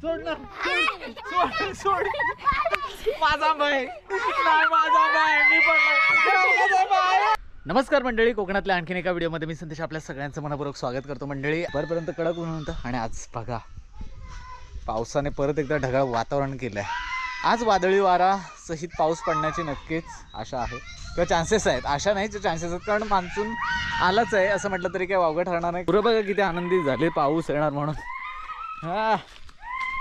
सोड ना सोड सोड माझा माझा मी पण नमस्कार मंडळी कोकणातल्या आणखीन एका व्हिडिओमध्ये मी संदेश आपल्या सगळ्यांचं मनपूर्वक स्वागत करतो मंडळी. परपर्यंत कडक ऊन होतं आणि आज बघा पावसाने परत एकदा ढगाळ वातावरण केलं आहे आज वादळी वारा सहित पाऊस पडण्याची नक्कीच आशा आहे. किंवा चान्सेस आहेत. आशा नाही चान्सेस आहेत. कारण मान्सून आलाच आहे असं म्हटलं तरी काही वावगं ठरणार नाही. पुरं बघा किती आनंदी झाले पाऊस येणार म्हणून. हा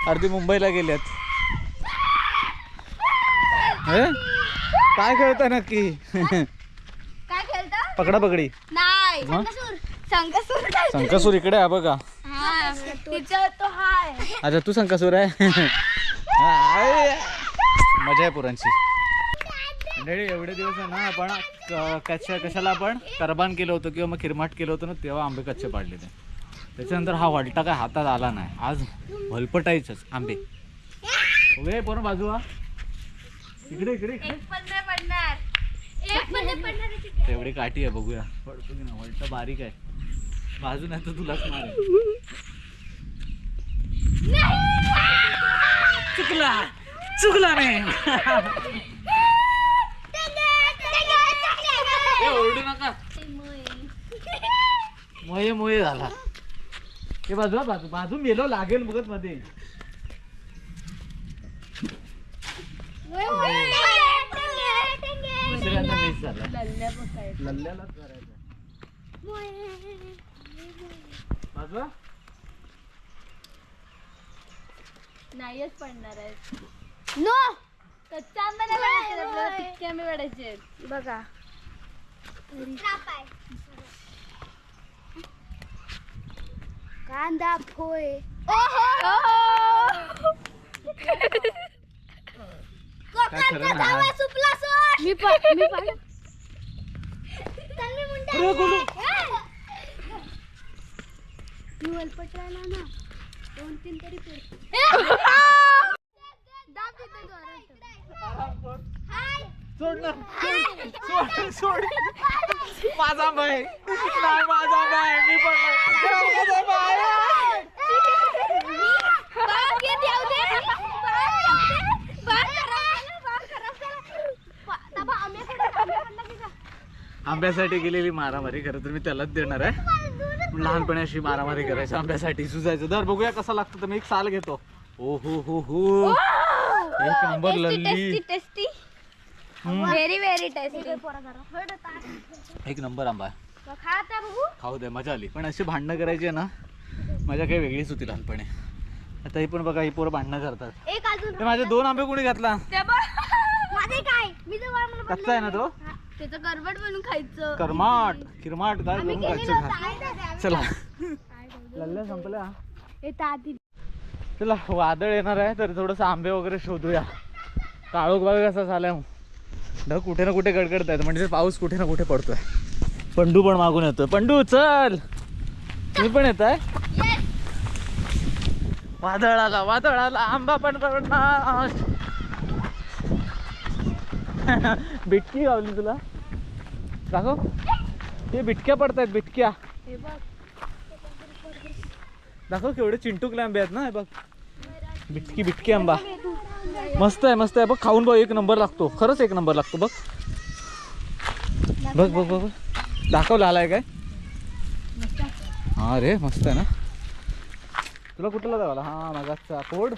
अर्धी मुंबईला गेल्यात हे? काय खेळता नक्की? काय खेळता? पकडा पकडी? संकसूर. संकासूर इकडे आहे बघा. हा तिचा तो हाय. अच्छा तू संकासूर आहे? हा, आहे. मजा आहे पुरांची. मंडळी एवढे दिवस आहे ना आपण कशा कशाला आपण करबान केलं होतं किंवा मग किरमाट केलं होतं ना तेव्हा आंबे कच्चे पाडले ते. त्याच्यानंतर हा वलटा काय हातात आला नाही. आज भलपटायचंच आंबे. उभे पूर्ण बाजू हा इकडे इकडे तेवढी काठी आहे बघूया. पडतो की ना वलटा बारीक आहे. बाजू नाही तर तुलाच मारेल. चुकला. चुकला नाही. मोये मोये झाला. हे बाजू हा, बाजू. बाजू मेलो लागेल बघत मध्ये. दुसऱ्यांदा मिस झाला. लल्ल्यालाच करायचं बाजू हा. नाहीच पडणार आहे नो! कच्चा आंबा नाही पडायचे आपल्याला. तितके आंबे पडायचे बघा. कांदा फोय काय खरं नाही. मी पण मी पण अरे, गोलू. ना दोन तीन तरी सोड ना. सोड सोड माझा बाय नाही माझा बाय मी पण नाही. माझा बाय आंब्यासाठी गेलेली मारामारी खरं तर मी त्यालाच देणार आहे. पण लहानपणी अशी मारामारी करायची आंब्यासाठी सुजायचं. दर बघूया कसा लागतो तर मी एक साल घेतो. ओ हो हो. हो एक नंबर लल्ली. व्हेरी व्हेरी टेस्टी एक नंबर आंबा. आहे. खाता बघू. खाऊ दे मजा आली. पण अशी भांडणं करायची आहे ना मजा काही वेगळीच होती लहानपणी. आता ही पण बघा ही पोरं भांडणं करतात. एक अजून. ते माझे दोन आंबे कोणी घातला? माझे काय? मी कच्चा आहे ना तो? त्याचं खायचं. करमाट किरमाट काय करून खायचं. चला. लल्ल्या संपल्या चला वादळ येणार आहे तर थोडंसं आंबे वगैरे शोधूया. काळोख बघा कसा झालाय. ढग कुठे ना कुठे गडगडत आहेत. म्हणजे पाऊस कुठे ना कुठे पडतोय. पंडू पण मागून येतोय. पंडू चल. मी पण येत आहे वादळ आला वादळ आला आंबा पण पडणार बिटकी गावली तुला. दाखव. ते बिटक्या पडतायत बिटक्या. दाखव केवढे चिंटूकले आंबे आहेत ना हे बघ. बिटकी बिटकी आंबा. मस्त आहे मस्त आहे. बघ खाऊन बघ एक नंबर लागतो. खरंच एक नंबर लागतो बघ. बघ बघ बघ. दाखवला आलाय काय? हा रे मस्त आहे ना? तुला कुठला दाखवला? हा मागाचा फोड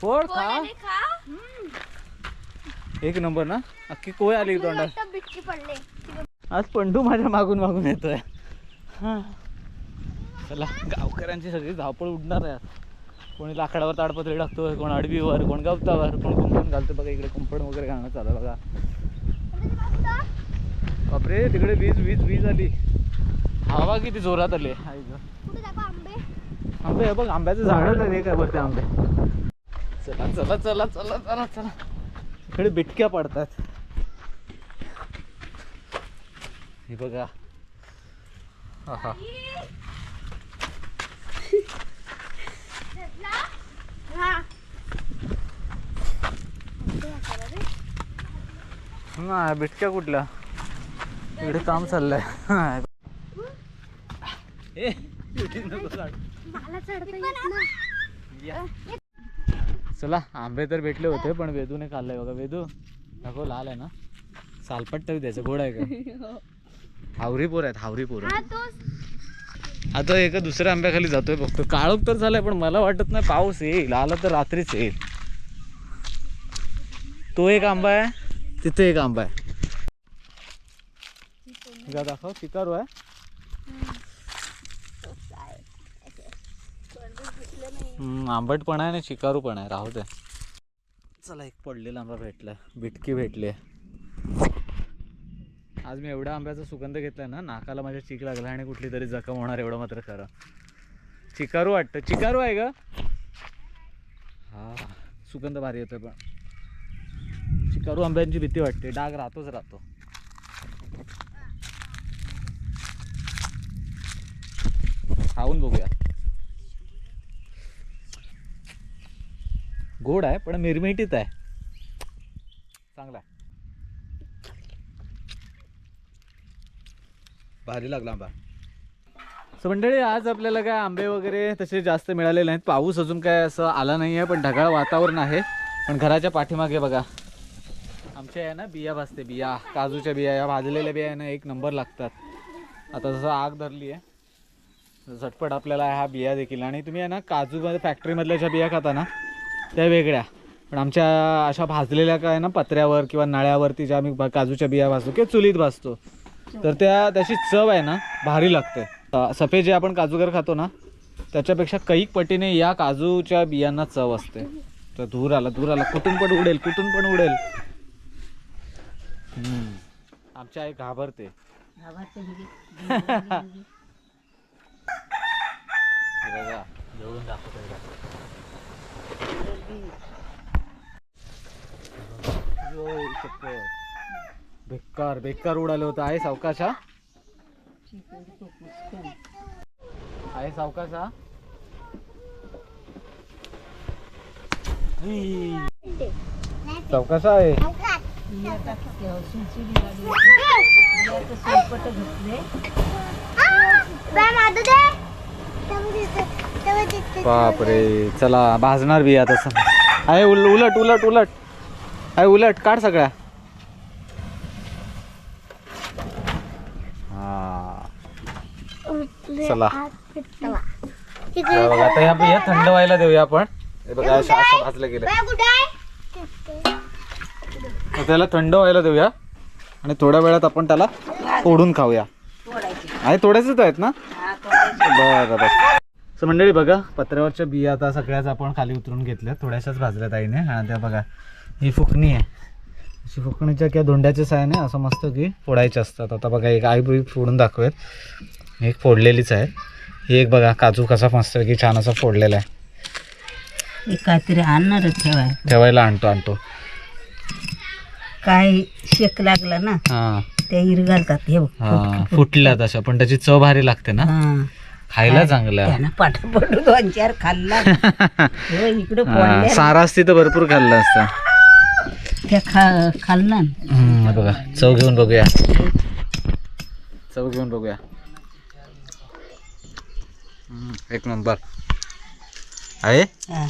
फोड खा. एक नंबर ना? अख्खी कोय आली तोंडात? आज पंडू माझ्या मागून मागून येतोय. हा. चला गावकऱ्यांची सगळी धावपळ उडणार आहे आज. कोणी लाकडावर ताडपत्री टाकतोय कोण अडवीवर कोण गवतावर कोण कुंपण घालतो बघा इकडे कुंपण वगैरे घालणं चालू आहे बघा. बापरे तिकडे वीज वीज वीज आली. हवा किती जोरात आली. आंबे? आंबे हे बघ आंब्याचं झाडच आहे काय बरं ते आंबे. चला चला चला चला चला चला. इकडे बिटक्या पडतात. हे बघा. आहा. हा. नाही बिटक्या कुठल्या? इकडे काम चाललंय. चला आंबे तर भेटले होते पण वेदूने खाल्लंय बघा. वेदू नको लाल आहे ना? सालपट तरी द्यायचं गोड आहे का? हावरी पोर आहेत हावरी पोर. हा आता एका दुसऱ्या आंब्याखाली जातोय बघतो काळोख तर झालाय पण मला वाटत नाही पाऊस येईल. आला तर रात्रीच येईल. तो एक आंबा आहे. तिथे एक आंबा आहे. जा दाखव शिकारू आहे. आंबट पण आहे आणि शिकारू पण आहे. राहू दे. चला एक पडलेला आंबा भेटला. बिटकी भेटली आहे. आज मी एवढा आंब्याचा सुगंध घेतलाय ना नाकाला माझ्या चीक लागला आणि कुठली तरी जखम होणार एवढं मात्र खरं. चिकारू वाटतं. चिकारू आहे ग. हा सुगंध भारी येतोय पण. चिकारू आंब्यांची भीती वाटते. डाग राहतोच राहतो खाऊन बघूया. गोड आहे पण मिरमिटीत आहे. चांगला आहे. भारी लागला आंबा. सो मंडळी आज आपल्याला काय आंबे वगैरे तसे जास्त मिळालेले नाहीत. पाऊस अजून काय असं आला नाही आहे पण ढगाळ वातावरण आहे. पण घराच्या पाठीमागे बघा. आमच्या आहे ना बिया भाजते बिया. काजूच्या बिया या भाजलेल्या बिया आहे ना एक नंबर लागतात. आता जसं आग धरली आहे झटपट आपल्याला ह्या बिया देखील. आणि तुम्ही आहे ना काजूमध्ये फॅक्टरीमधल्या ज्या बिया खाता ना त्या वेगळ्या. पण आमच्या अशा भाजलेल्या काय ना पत्र्यावर किंवा नळ्यावरती ज्या आम्ही काजूच्या बिया भाजतो किंवा चुलीत भाजतो तर त्या त्याची चव आहे ना भारी लागते. सफेद जे आपण काजूगर खातो ना त्याच्यापेक्षा कैक पटीने या काजूच्या बियांना चव असते. तर धूर आला धूर आला कुठून पण उडेल कुठून पण उडेल. हम्म. आमची आई घाबरते. हे बघा, जवळून दाखवतोय बघा. यो, शपथ. बेकार बेकार उडालं होतं. आहे सावकाशा आहे सावकाश हा? सावकाश आहे. बापरे चला भाजणार बी आता. आहे उल उलट उलट उलट. आहे उलट काढ सगळ्या. चला. या बघा, आता ह्या बिया थंड व्हायला देऊया आपण. हे बघा अशा अशा भाजल्या गेल्या तर त्याला थंड व्हायला देऊया. आणि थोड्या वेळात आपण त्याला फोडून खाऊया. आहे थोड्याच आहेत ना? बरं बरं. सो मंडळी बघा पत्र्यावरच्या बिया आता सगळ्याच आपण खाली उतरून घेतल्या थोड्याशाच भाजल्यात आईने. आणि त्या बघा ही फुकणी आहे. अशी फुकणीच्या किंवा धोंड्याच्या साहाय्याने असं मस्त की फोडायचे असतात. आता बघा एक आई बी फोडून दाखवेल. एक फोडलेलीच आहे. ही एक बघा काजू कसा मस्त की छान असा फोडलेला आहे. एक काहीतरी आणणारच ठेवाय ठेवायला आणतो आणतो. काय शेक लागला ना हां. त्या हिर घालतात. हे बघ हां फुटल्या तशा पण त्याची चव भारी लागते ना. हा. खायला चांगलं पाठ पडू दोन चार खाल्ला. हो, इकडे सारा असती तर भरपूर खाल्लं असतं. त्या खा खाल्ला बघा चव घेऊन बघूया. चव घेऊन बघूया. एक नंबर. आहे? हा.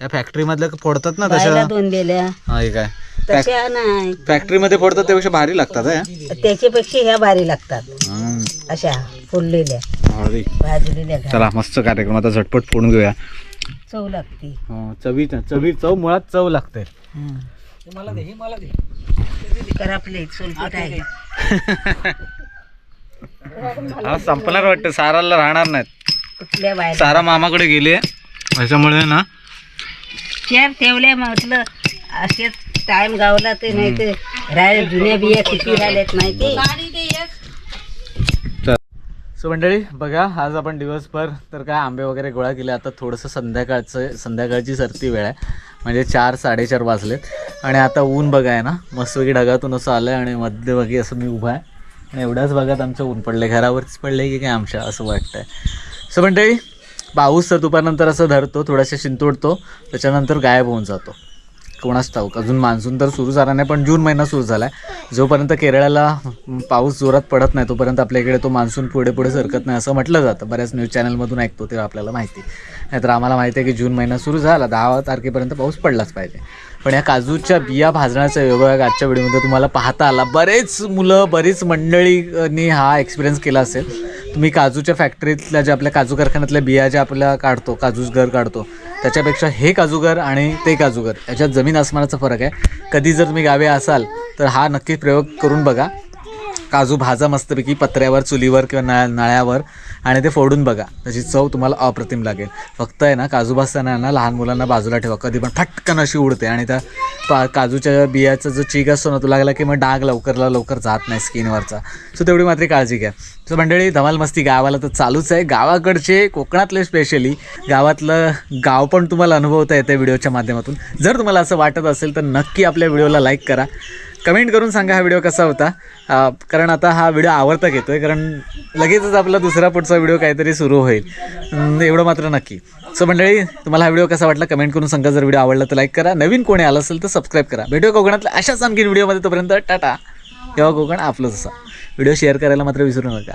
या फॅक्टरी मधल्या फोडतात ना तशा? दोन दिल्या. हा हे काय? तशा नाही. फॅक्टरी मध्ये फोडतात त्यापेक्षा भारी लागतात हे. त्याच्यापेक्षा ह्या भारी लागतात. हम्म, अशा फोडलेल्या. भारी. भाजलेल्या घाल. चला मस्त कार्यक्रम. आता झटपट फोडून घेऊया. चव लागते. हा, चवी चवी चव मुळात चव लागते. हा. करपले सोलपट आहे. हा संपणार वाटतं. साराला राहणार नाहीत. कुठल्या बाहेर. सारा मामाकडे गेले. त्याच्यामुळे ना चार ठेवल्या म्हटलं असेच टाइम गावला ते नाही ते राहिले जुन्या बिया किती राहिल्यात माहिती? सो मंडळी बघा आज आपण दिवसभर तर काय आंबे वगैरे गोळा केले. आता थोडंसं संध्याकाळचं संध्याकाळची सरती वेळ आहे. म्हणजे चार साडेचार वाजलेत. आणि आता ऊन बघा आहे ना मस्तपैकी ढगातून असं आलं आहे आणि मध्यभागी असं मी उभा आहे. आणि एवढ्याच भागात आमचं ऊन पडलं घरावरच पडलं की काय आमच्या असं वाटतंय. सो मंडळी पाऊस तर दुपारनंतर असं धरतो थोडासा शिंतोडतो त्याच्यानंतर गायब होऊन जातो. कोणाच ठाऊक अजून मान्सून तर सुरू झाला नाही पण जून महिना सुरू झाला आहे जोपर्यंत केरळाला पाऊस जोरात पडत नाही तोपर्यंत आपल्या इकडे तो मान्सून पुढे पुढे सरकत नाही असं म्हटलं जातं. बऱ्याच न्यूज चॅनलमधून ऐकतो तेव्हा आपल्याला माहिती. नाहीतर आम्हाला माहिती आहे की जून महिना सुरू झाला दहा तारखेपर्यंत पाऊस पडलाच पाहिजे. पण या काजूच्या बिया भाजण्याचा योगायोग आजच्या व्हिडिओमध्ये तुम्हाला पाहता आला. बरेच मुलं बरीच मंडळींनी हा एक्सपिरियन्स केला असेल. तुम्ही काजूच्या फॅक्टरीतल्या ज्या आपल्या काजू कारखान्यातल्या बिया ज्या आपल्या काढतो काजूस घर काढतो त्याच्यापेक्षा हे काजूगर आणि ते काजूगर याच्यात जमीन आसमानाचा फरक आहे. कधी जर तुम्ही गावी असाल तर हा नक्की प्रयोग करून बघा. काजू भाजा मस्तपैकी पत्र्यावर चुलीवर किंवा नळ्या नळ्यावर आणि ते फोडून बघा. त्याची चव तुम्हाला अप्रतिम लागेल. फक्त आहे ना काजू भाजताना ना लहान मुलांना बाजूला ठेवा. कधी पण फटकन अशी उडते आणि त्या पा काजूच्या बियाचा जो चीक असतो ना तो लागला की मग डाग लवकरला लवकर जात नाही स्किनवरचा. सो तेवढी मात्र काळजी घ्या. सो मंडळी धमाल मस्ती गावाला तर चालूच आहे. गावाकडचे कोकणातले स्पेशली गावातलं गाव पण तुम्हाला अनुभवता येते व्हिडिओच्या माध्यमातून. जर तुम्हाला असं वाटत असेल तर नक्की आपल्या व्हिडिओला लाईक करा. कमेंट करून सांगा हा व्हिडिओ कसा होता. कारण आता हा व्हिडिओ आवडता घेतो आहे कारण लगेचच आपला दुसरा पुढचा व्हिडिओ काहीतरी सुरू होईल. एवढं मात्र नक्की. सो मंडळी तुम्हाला हा व्हिडिओ कसा वाटला कमेंट करून सांगा. जर व्हिडिओ आवडला तर लाईक करा. नवीन कोणी आलं असेल तर सबस्क्राईब करा. भेटूया कोकणातल्या अशाच आणखीन व्हिडिओमध्ये तोपर्यंत टाटा. किंवा कोकण आपलंच असा. व्हिडिओ शेअर करायला मात्र विसरू नका.